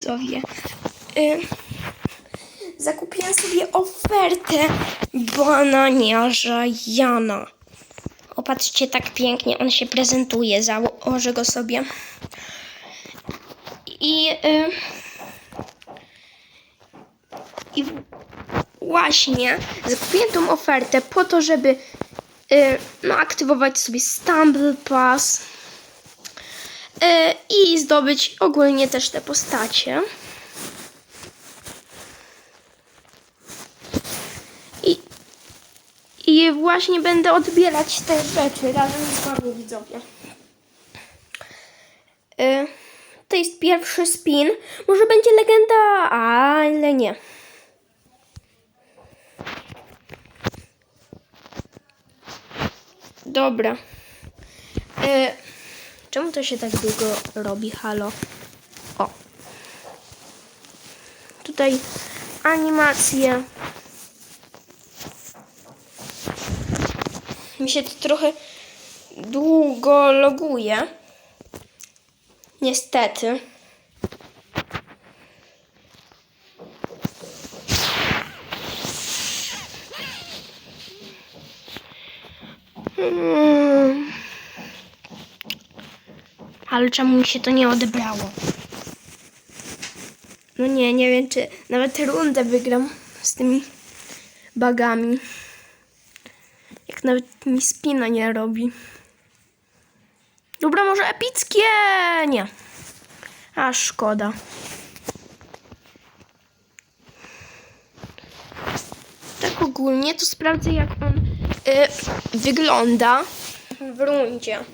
widzowie. Zakupiłam sobie ofertę bananiarza Jana. Opatrzcie, tak pięknie on się prezentuje. Założę go sobie. I, i właśnie zakupiłem tą ofertę po to, żeby no, aktywować sobie Stumble Pass i zdobyć ogólnie też te postacie. I, I właśnie będę odbierać te rzeczy razem z wami widzowie. Y, to jest pierwszy spin. Może będzie legenda, ale nie. Dobra. Y, czemu to się tak długo robi? Halo. O. Tutaj animacje. Mi się to trochę długo loguje. Niestety. Ale czemu mi się to nie odebrało? No nie, nie wiem, czy nawet rundę wygram z tymi bagami. Jak nawet mi spina nie robi. Dobra, może epickie? Nie. A szkoda. Tak ogólnie to sprawdzę, jak on y, wygląda w rundzie.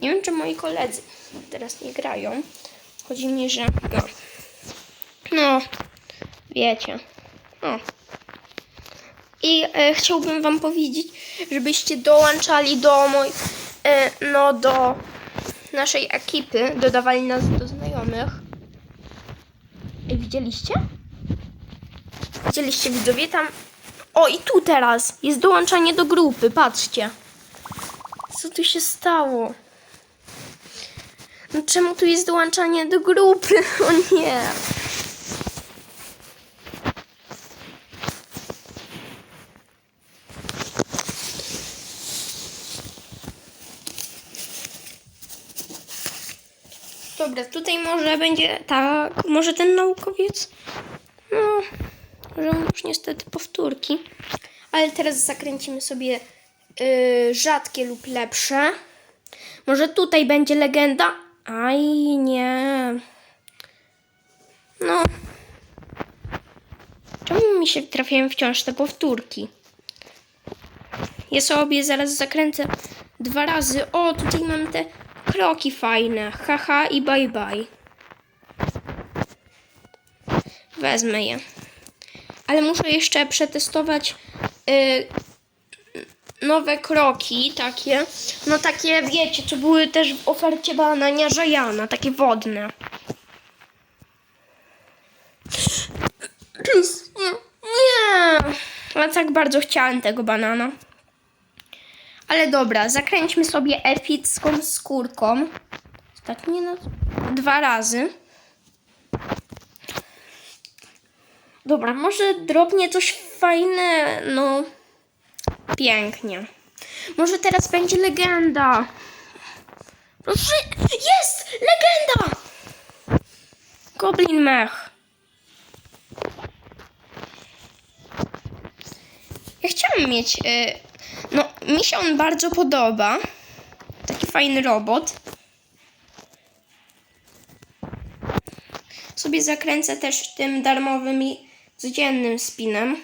Nie wiem, czy moi koledzy teraz nie grają. Chodzi mi, że no. No, wiecie. O. I e, chciałbym wam powiedzieć, żebyście dołączali do moj, e, no do naszej ekipy, dodawali nas do znajomych. Ej, widzieliście? Widzieliście widzowie tam? O, i tu teraz jest dołączanie do grupy, patrzcie. Co tu się stało? No czemu tu jest dołączanie do grupy? O nie. Dobra, tutaj może będzie tak, może ten naukowiec. No, że on już niestety powtórki. Ale teraz zakręcimy sobie y, rzadkie lub lepsze. Może tutaj będzie legenda? Aj, nie. No. Czemu mi się trafiają wciąż te powtórki? Ja sobie zaraz zakręcę dwa razy. O, tutaj mam te kroki fajne. Haha i bye bye. Wezmę je. Ale muszę jeszcze przetestować y, nowe kroki, takie. No takie, wiecie, co były też w ofercie bananiarza Jana, takie wodne. Nie, ale tak bardzo chciałem tego banana. Ale dobra, zakręćmy sobie epicką skórką. Tak nie no, dwa razy. Dobra, może drobnie coś fajne, no pięknie. Może teraz będzie legenda. Proszę, jest! Legenda! Goblin mech. Ja chciałam mieć. Y, no, mi się on bardzo podoba. Taki fajny robot. Sobie zakręcę też tym darmowym i codziennym spinem.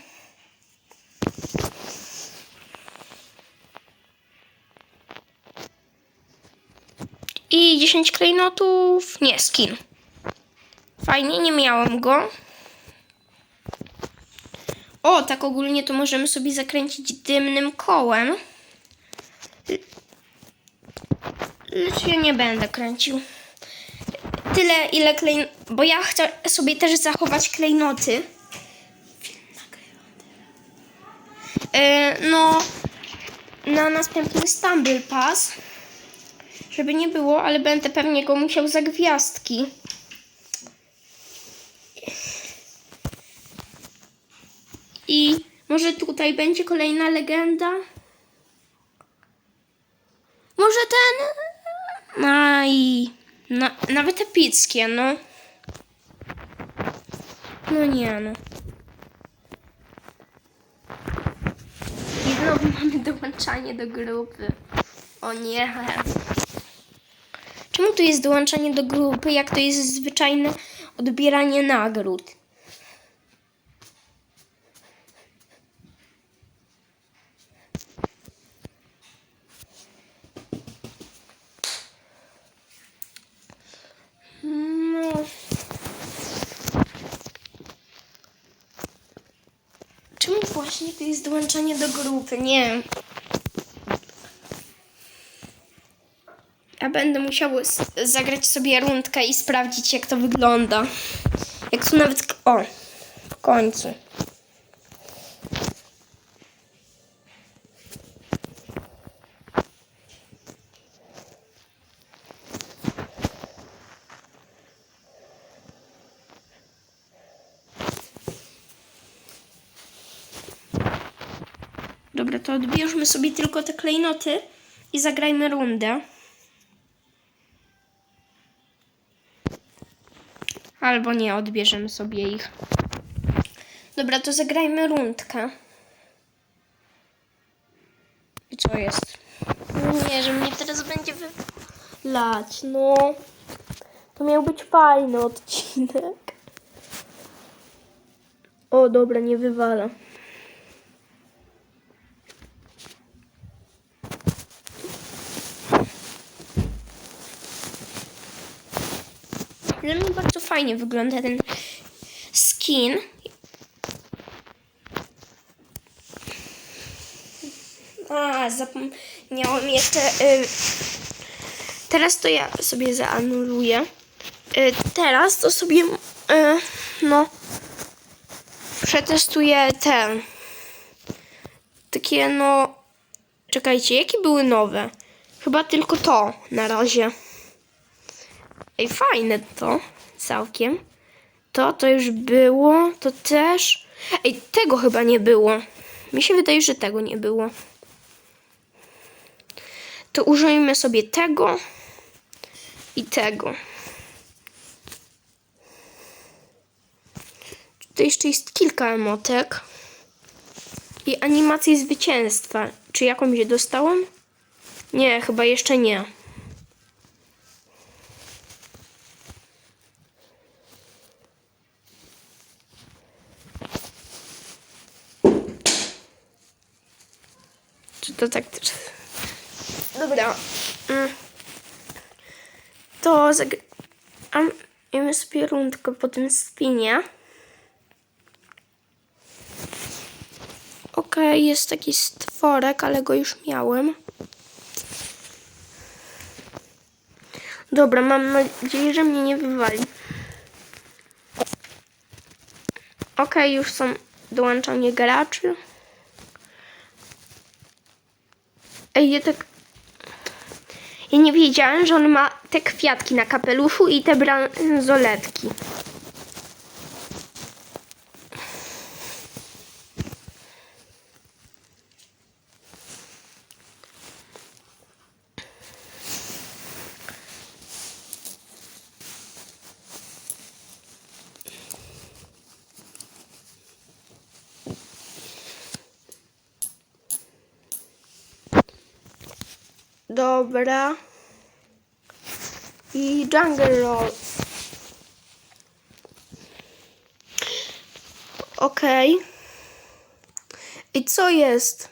I 10 klejnotów. Nie, skin. Fajnie, nie miałam go. O, tak ogólnie to możemy sobie zakręcić dymnym kołem. Lecz ja nie będę kręcił. Tyle, ile klejn... Bo ja chcę sobie też zachować klejnoty. E, no, na następny Stumble Pass. Żeby nie było, ale będę pewnie go musiał za gwiazdki. I może tutaj będzie kolejna legenda? Może ten? No i na, nawet epickie, no. No nie no. I znowu mamy dołączanie do grupy. O nie. Czemu tu jest dołączanie do grupy, jak to jest zwyczajne odbieranie nagród? No. Czemu właśnie to jest dołączanie do grupy? Nie Ja będę musiał zagrać sobie rundkę i sprawdzić, jak to wygląda. Jak tu nawet. O! W końcu. Dobra, to odbierzmy sobie tylko te klejnoty i zagrajmy rundę. Albo nie, odbierzemy sobie ich. Dobra, to zagrajmy rundkę. I co jest? Nie, że mnie teraz będzie wylać, no. To miał być fajny odcinek. O, dobra, nie wywala. Dla mnie bardzo fajnie wygląda ten skin. A, zapomniałam jeszcze. Y, teraz to ja sobie zaanuluję. Y, teraz to sobie. Y, no. Przetestuję ten. Takie no. Czekajcie, jakie były nowe? Chyba tylko to na razie. Ej, fajne to całkiem. To, to już było, to też. Ej, tego chyba nie było. Mi się wydaje, że tego nie było. To użyjmy sobie tego i tego. Tutaj jeszcze jest kilka emotek. I animację zwycięstwa. Czy jakąś dostałam? Nie, chyba jeszcze nie. To tak też... Dobra. Mm. To zagramy sobie rundkę po tym spinie. Okej, jest taki stworek, ale go już miałem. Dobra, mam nadzieję, że mnie nie wywali. Okej, już są dołączanie graczy. Ej, ja tak... Ja nie wiedziałem, że on ma te kwiatki na kapeluszu i te bransoletki. Dobra. I Jungle Roll. Okej. I co jest?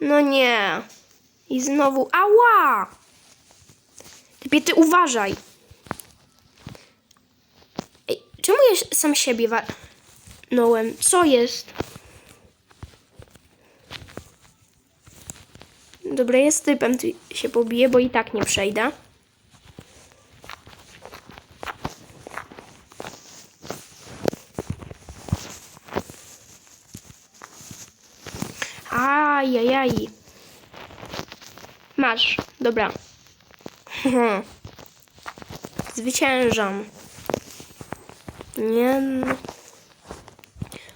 No nie. I znowu. Ała! Typie, ty uważaj. Ej, czemu ja sam siebie walnąłem? Co jest? Dobra, jest typem, tu się pobiję, bo i tak nie przejdę. Ajajaj. Masz, dobra. Zwyciężam. Nie.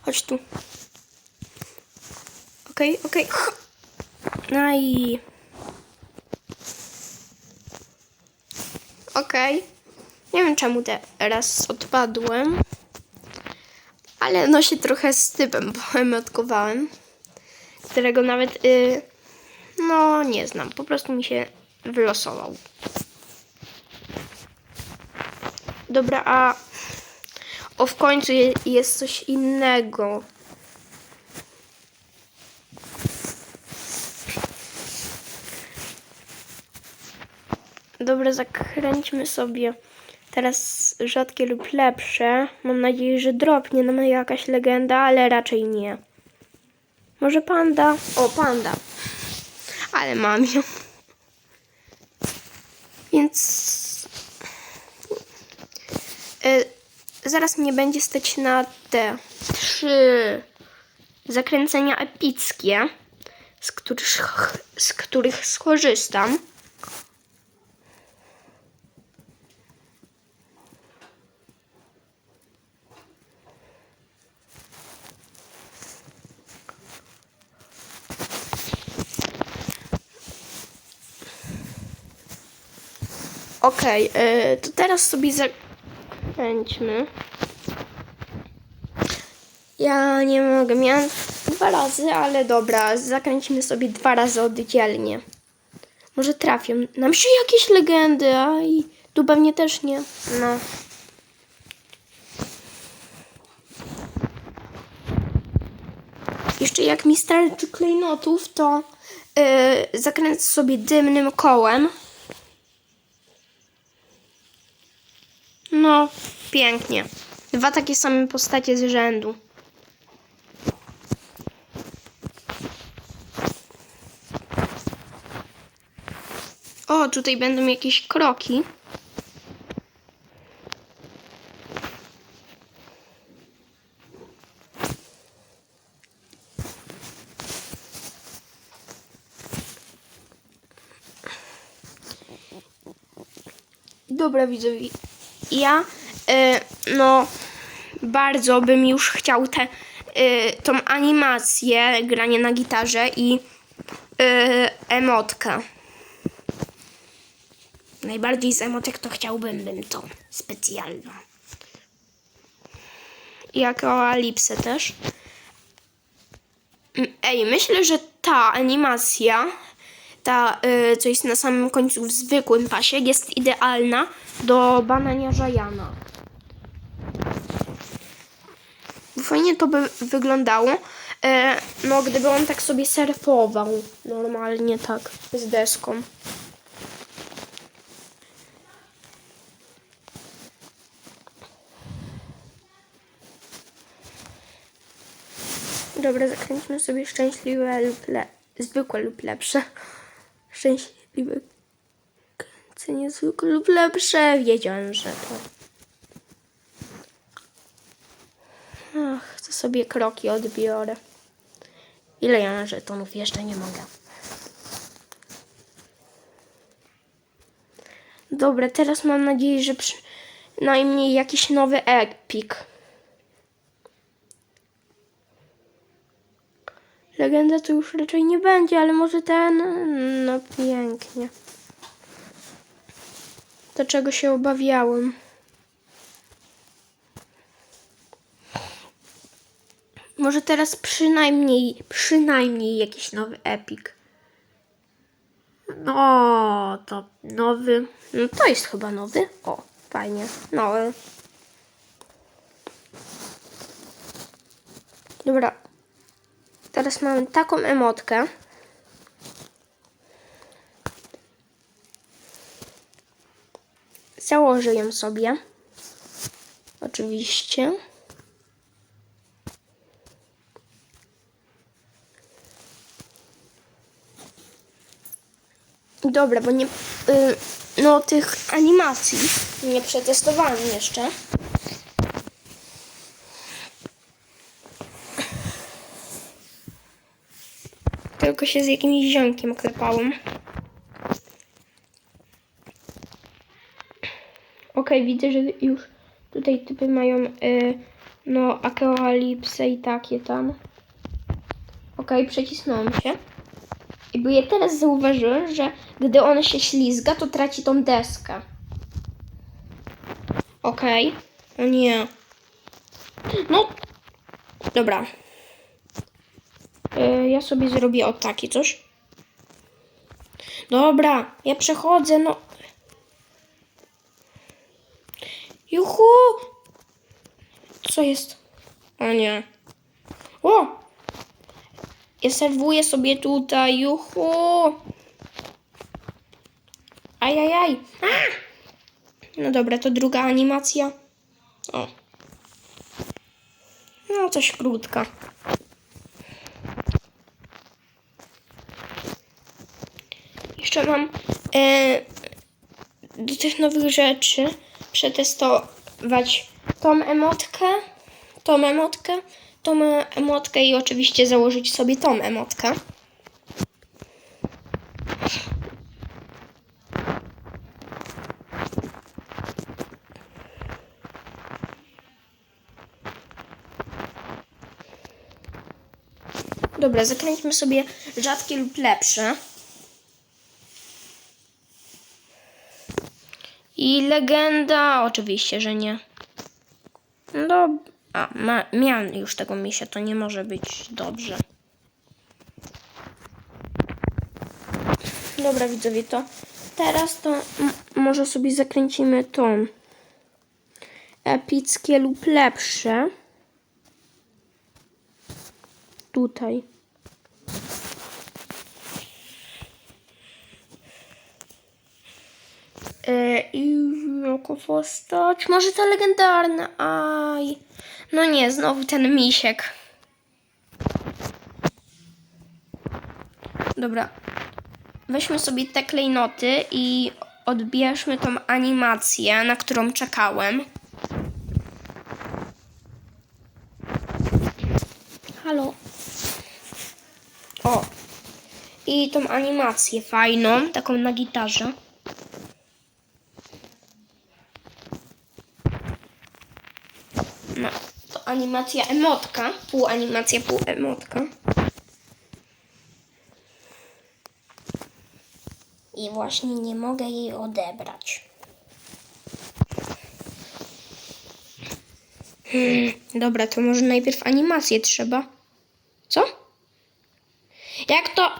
Chodź tu. Okej, okej. No i... Okej. Nie wiem czemu teraz odpadłem. Ale no się trochę z typem poemotkowałem. Którego nawet... Y, no nie znam. Po prostu mi się wylosował. Dobra, a... O, w końcu je, jest coś innego. Dobra, zakręćmy sobie teraz rzadkie lub lepsze. Mam nadzieję, że dropnie nam jakaś legenda, ale raczej nie. Może panda? O, panda. Ale mam ją. Więc... Y, zaraz mnie będzie stać na te trzy zakręcenia epickie, z których, z których skorzystam. Okej, y, to teraz sobie zakręćmy. Ja nie mogę, miałam dwa razy, ale dobra, zakręcimy sobie dwa razy oddzielnie. Może trafią nam się jakieś legendy, a i tu pewnie też nie. No. Jeszcze jak mi starczy klejnotów, to yy, zakręcę sobie dymnym kołem. No, pięknie. Dwa takie same postacie z rzędu. O, tutaj będą jakieś kroki. Dobra, widzowie. Ja, e, no, bardzo bym już chciał tę e, tą animację, granie na gitarze i e, emotkę. Najbardziej z emotek to chciałbym bym tą specjalną. I jako Alipsę też. Ej, myślę, że ta animacja, ta, y, co jest na samym końcu w zwykłym pasie, jest idealna do bananiarza Jana. Fajnie to by wyglądało, e, no gdyby on tak sobie surfował normalnie tak z deską. Dobra, zakręćmy sobie szczęśliwe lub le... zwykłe lub lepsze. Szczęśliwe kręcenie zwykłe lub lepsze. Wiedziałem, że to... Ach, to sobie kroki odbiorę. Ile ja mam żetonów? Jeszcze nie mogę. Dobra, teraz mam nadzieję, że przynajmniej jakiś nowy epik. Legenda to już raczej nie będzie, ale może ten. No pięknie. To czego się obawiałem. Może teraz przynajmniej, przynajmniej jakiś nowy epik. No, to nowy. No to jest chyba nowy. O, fajnie. Nowy. Dobra, Teraz mamy taką emotkę. Założę ją sobie. Oczywiście. Dobra, bo nie. Y, no, tych animacji nie przetestowałem jeszcze. Tylko się z jakimś ziomkiem klepałem. Okej, widzę, że już Tutaj typy mają y, no apokalipsę i takie tam. Okej, przycisnąłem się. I bo ja teraz zauważyłem, że gdy on się ślizga, to traci tą deskę. Okej. O nie. No. Dobra. Y, ja sobie zrobię o takie coś. Dobra, ja przechodzę, no. Juhu! Co jest? O nie. O! Ja serwuję sobie tutaj, juhu! Ajajaj! A! No dobra, to druga animacja. O. No, coś krótka. Jeszcze mam e, do tych nowych rzeczy przetestować tą emotkę, tą emotkę, tą emotkę i oczywiście założyć sobie tą emotkę. Dobra, zakręćmy sobie rzadkie lub lepsze. I legenda, oczywiście, że nie. No, a, ma, miałem już tego misia, to nie może być dobrze. Dobra, widzowie, to teraz to może sobie zakręcimy tą epickie lub lepsze. Tutaj. I jako postać. Może ta legendarna. Aj. No nie, znowu ten misiek. Dobra. Weźmy sobie te klejnoty i odbierzmy tą animację, na którą czekałem. Halo. O. I tą animację fajną, taką na gitarze. No, to animacja emotka. Pół animacja, pół emotka. I właśnie nie mogę jej odebrać. Hmm, dobra, to może najpierw animację trzeba. Co? Jak to?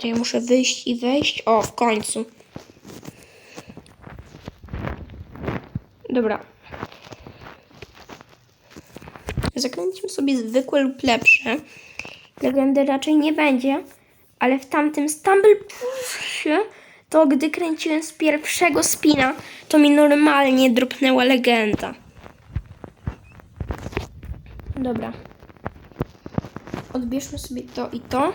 To ja muszę wyjść i wejść. O, w końcu. Dobra. Zakręcimy sobie zwykłe lub lepsze. Legendy raczej nie będzie, ale w tamtym Stumblepussie to gdy kręciłem z pierwszego spina, to mi normalnie dropnęła legenda. Dobra. Odbierzmy sobie to i to.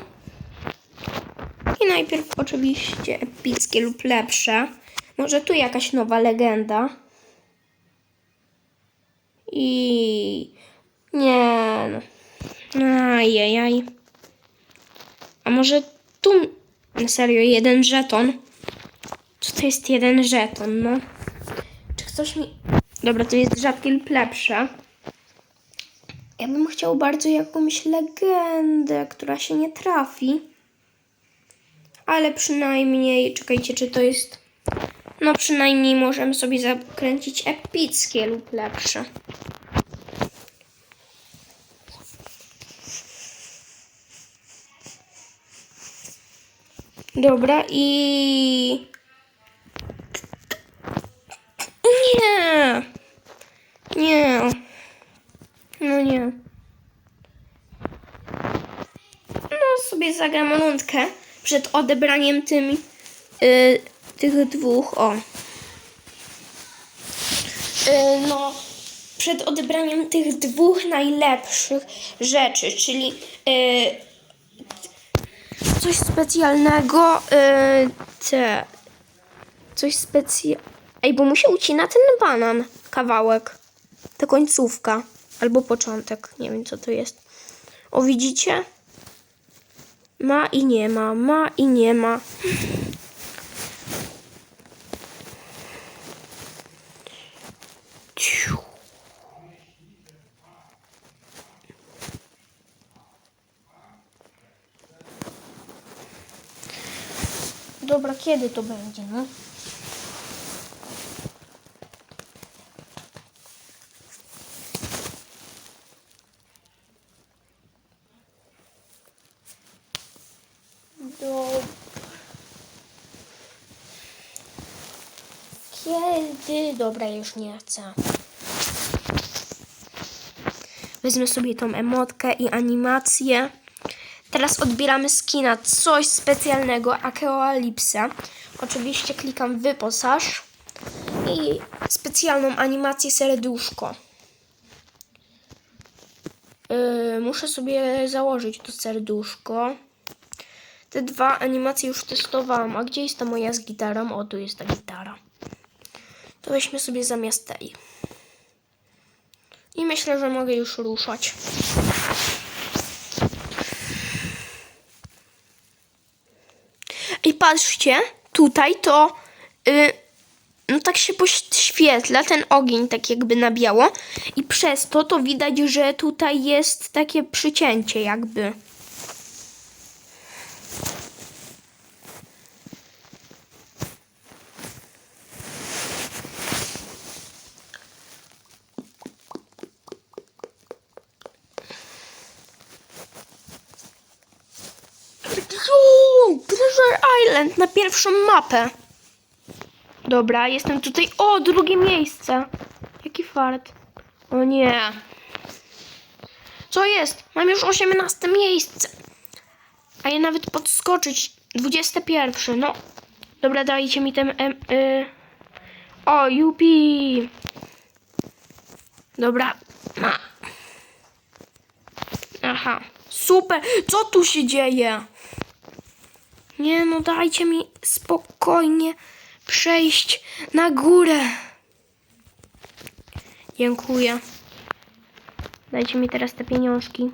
I najpierw oczywiście epickie lub lepsze. Może tu jakaś nowa legenda. I nie no. Ajajaj. A może tu na serio jeden żeton? To jest jeden żeton, no? Czy ktoś mi... Dobra, to jest rzadkie lub lepsze. Ja bym chciał bardzo jakąś legendę, która się nie trafi. Ale przynajmniej, czekajcie, czy to jest... No przynajmniej możemy sobie zakręcić epickie lub lepsze. Dobra i... Nie! Nie! No nie. No sobie zagram rundkę przed odebraniem tym, y, tych dwóch, o. Y, no, przed odebraniem tych dwóch najlepszych rzeczy, czyli y, coś specjalnego, y, te, coś specjalnego. Ej, bo mu się ucina ten banan, kawałek, ta końcówka, albo początek, nie wiem co to jest. O, widzicie? Ma i nie ma, ma i nie ma. Dobra, kiedy to będzie, no? Kiedy? Dobra, już nie chcę. Wezmę sobie tą emotkę i animację. Teraz odbieramy skina, coś specjalnego, Akeoalipsę. Oczywiście klikam wyposaż i specjalną animację serduszko. Yy, muszę sobie założyć to serduszko. Te dwa animacje już testowałam. A gdzie jest ta moja z gitarą? O, tu jest ta gitara. To weźmy sobie zamiast tej. I myślę, że mogę już ruszać. I patrzcie, tutaj to y, no tak się poświetla ten ogień tak jakby na biało i przez to to widać, że tutaj jest takie przycięcie jakby. Treasure Island na pierwszą mapę. Dobra, jestem tutaj. O, drugie miejsce. Jaki fart. O nie. Co jest? Mam już 18 miejsce. A ja nawet podskoczyć. 21. No. Dobra, dajcie mi ten. Em, y... O, Yupi. Dobra. Aha. Super. Co tu się dzieje? Nie no, dajcie mi spokojnie przejść na górę. Dziękuję. Dajcie mi teraz te pieniążki.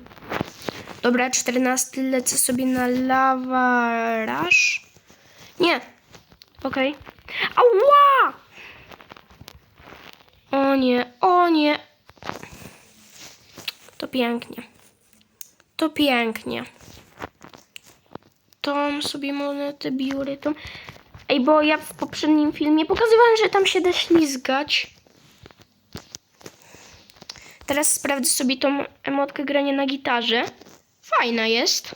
Dobra, 14 lecę sobie na lawaraż. Nie. Okej. Ała! O nie, o nie. To pięknie. To pięknie. Tą sobie monetę biorę. Tą. Ej, bo ja w poprzednim filmie pokazywałem, że tam się da ślizgać. Teraz sprawdzę sobie tą emotkę grania na gitarze. Fajna jest.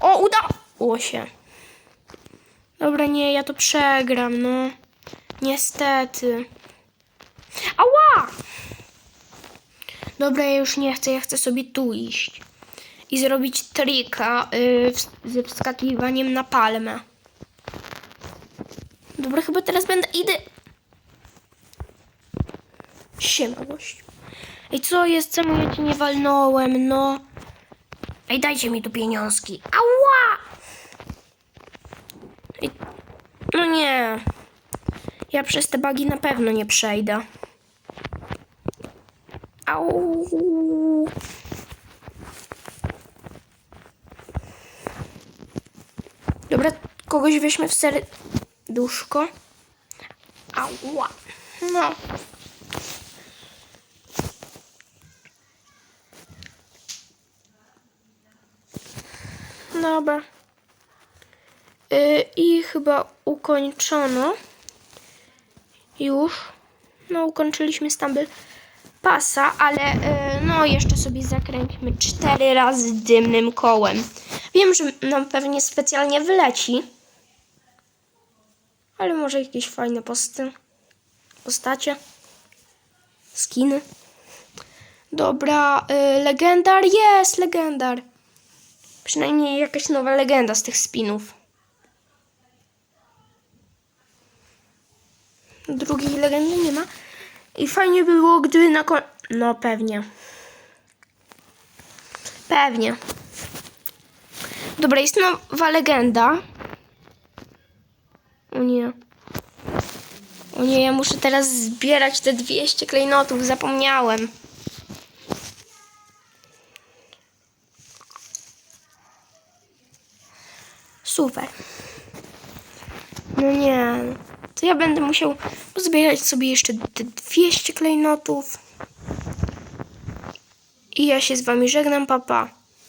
O, udało się. Dobra, nie, ja to przegram, no. Niestety. Ała! Dobra, ja już nie chcę, ja chcę sobie tu iść. I zrobić trika w- ze wskakiwaniem na palmę. Dobra, chyba teraz będę... Idę... Siema, gościu. Ej, co jest? Czemu ja cię nie walnąłem, no? Ej, dajcie mi tu pieniążki. Ała! Ej, no nie. Ja przez te bagi na pewno nie przejdę. Au. Dobra, kogoś weźmy w serduszko. Ała. No. Dobra. Y, I chyba ukończono. Już. No, ukończyliśmy Stumble Pasa, ale y, no jeszcze sobie zakręćmy cztery razy dymnym kołem. Wiem, że nam pewnie specjalnie wyleci. Ale może jakieś fajne posty, postacie. Skiny. Dobra, y, legendar jest, legendar. Przynajmniej jakaś nowa legenda z tych spinów. Drugiej legendy nie ma. I fajnie by było, gdyby na kon... No pewnie. Pewnie. Dobra, jest nowa legenda. O nie. O nie, ja muszę teraz zbierać te 200 klejnotów. Zapomniałem. Super. No nie. To ja będę musiał pozbierać sobie jeszcze te 200 klejnotów. I ja się z wami żegnam, papa.